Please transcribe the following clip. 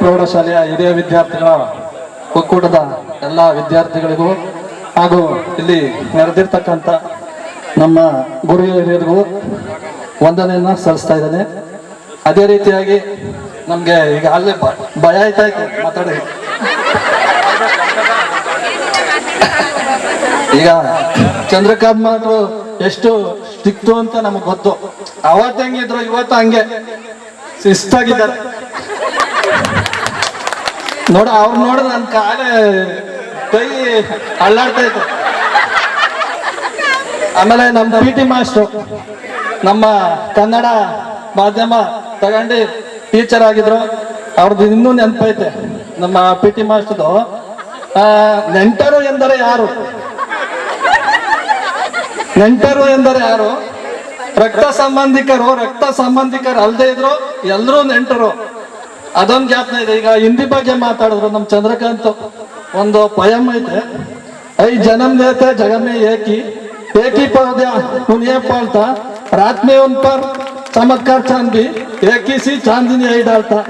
ಪ್ರೌಢಶಾಲೆಯ ಹಿರಿಯ ವಿದ್ಯಾರ್ಥಿಗಳ ಒಕ್ಕೂಟದ ಎಲ್ಲ ವಿದ್ಯಾರ್ಥಿಗಳಿಗೂ ಹಾಗೂ ಇಲ್ಲಿ ನೆರೆದಿರ್ತಕ್ಕಂಥ ನಮ್ಮ ಗುರು ಹಿರಿಯರಿಗೂ ವಂದನೆಯನ್ನು ಸಲ್ಲಿಸ್ತಾ ಇದ್ದೇನೆ. ಅದೇ ರೀತಿಯಾಗಿ ನಮಗೆ ಈಗ ಅಲ್ಲೇ ಭಯ ಆಯ್ತಾ ಮಾತಾಡಿ? ಈಗ ಚಂದ್ರಕಾಂತ್ ಮಾತ್ರ ಎಷ್ಟು ಸಿಕ್ತು ಅಂತ ನಮಗ್ ಗೊತ್ತು. ಅವತ್ತು ಹೆಂಗಿದ್ರು ಇವತ್ತು ಹಂಗೆ. ಶಿಸ್ತಾಗಿದ್ದಾರೆ. ನೋಡ, ಅವ್ರು ನೋಡ ನನ್ ಕಾಲೇ ಕೈ ಅಳ್ಳಾಡ್ತಾ ಇತ್ತು. ಆಮೇಲೆ ನಮ್ಮ ಪಿ ಟಿ ಮಾಸ್ಟ್ರು ನಮ್ಮ ಕನ್ನಡ ಮಾಧ್ಯಮ ತಗೊಂಡು ಟೀಚರ್ ಆಗಿದ್ರು. ಅವ್ರದ್ದು ಇನ್ನೂ ನೆನಪೈತೆ. ನಮ್ಮ ಪಿ ಟಿ ಮಾಸ್ಟರ್ದು ನೆಂಟರು ಎಂದರೆ ಯಾರು? ನೆಂಟರು ಎಂದರೆ ಯಾರು? ರಕ್ತ ಸಂಬಂಧಿಕರು ರಕ್ತ ಸಂಬಂಧಿಕರು ಅಲ್ಲದೆ ಇದ್ರು ಎಲ್ಲರೂ ನೆಂಟರು. ಅದೊಂದು ಜ್ಞಾಪನ ಇದೆ. ಈಗ ಹಿಂದಿ ಬಗ್ಗೆ ಮಾತಾಡಿದ್ರು ನಮ್ಮ ಚಂದ್ರಕಾಂತ್ ಒಂದು ಪಯಂ ಐತೆ. ಐ ಜನಂ ದೇತೆ ಜಗನ್ನೇ ಏಕಿ. ಏಕಿ ಪದ ನುನಿಯೇ ಪಾಳ್ತಾ. ರಾತ್ಮೆ ಒಂದ್ ಪರ್ ಚಮತ್ಕಾರ ಚಾಂದಿ ಏಕಿಸಿ ಚಾಂದಿನಿ ಐಡಾಳ್ತಾ